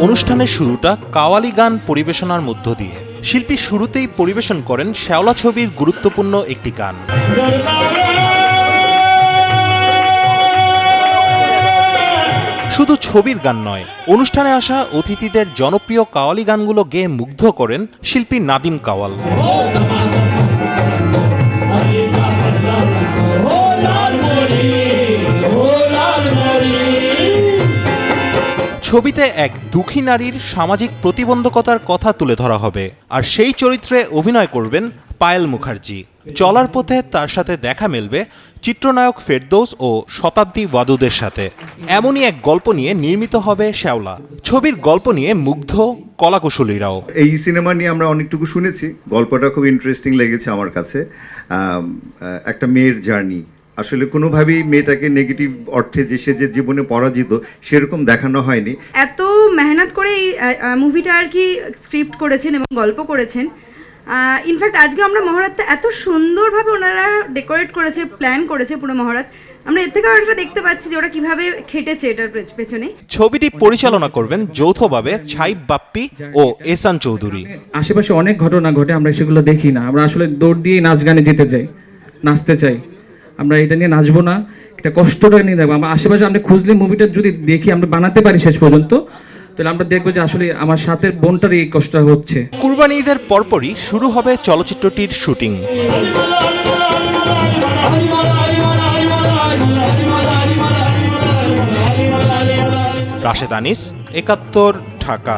অনুষ্ঠানের শুরুটা কাওয়ালি গান পরিবেশনার মধ্য দিয়ে। শিল্পী শুরুতেই পরিবেশন করেন শ্যাওলা ছবির গুরুত্বপূর্ণ একটি গান। শুধু ছবির গান নয়, অনুষ্ঠানে আসা অতিথিদের জনপ্রিয় কাওয়ালি গানগুলো গেয়ে মুগ্ধ করেন শিল্পী নাদিম কাওয়াল। ছবিতে এক দুঃখী নারীর সামাজিক প্রতিবন্ধকতার কথা তুলে ধরা হবে। আর সেই চরিত্রে অভিনয় করবেন পায়েল মুখার্জি। চলার পথে তার সাথে দেখা মেলবে চিত্রনায়ক ফেরদৌস ও শতাব্দী ওয়াদুদের সাথে। এমনই এক গল্প নিয়ে নির্মিত হবে শ্যাওলা। ছবির গল্প নিয়ে মুগ্ধ কলাকুশলীরাও। এই সিনেমা নিয়ে আমরা অনেকটুকু শুনেছি। গল্পটা খুব ইন্টারেস্টিং লেগেছে আমার কাছে। একটা মেয়ের জার্নি আসলে কোনোভাবেই মেয়েটাকে নেগেটিভ অর্থে যে সে যে জীবনে পরাজিত সেরকম দেখানো হয়নি। এত মেহনত করে এই মুভিটা আর কি স্ক্রিপ্ট করেছেন এবং গল্প করেছেন। ইনফ্যাক্ট আজকে আমরা মহারাতটা এত সুন্দরভাবে ওনারা ডেকোরেট করেছে প্ল্যান করেছে পুরো মহারাত আমরা এর থেকেও একটা দেখতে পাচ্ছি যে ওরা কীভাবে খেটেছে এটার পেছনে। ছবিটি পরিচালনা করবেন যৌথভাবে ছাইব বাপ্পি ও এসান চৌধুরী। আশেপাশে অনেক ঘটনা ঘটে আমরা সেগুলো দেখি না। আমরা আসলে দৌড় দিয়ে নাচ গানে যেতে চাই নাচতে চাই। আমরা এটা নিয়ে নাচবো না, এটা কষ্টটা নিয়ে দেখব। আমরা আশেপাশে আমরা খুঁজলে মুভিটা যদি দেখি, আমরা বানাতে পারি শেষ পর্যন্ত, তাহলে আমরা দেখব যে আসলে আমার সাথে বোনটার এই কষ্টটা হচ্ছে। কুরবানি ঈদের পরপরই শুরু হবে চলচ্চিত্রটির শুটিং। রাশেদ আনিস, একাত্তর, ঢাকা।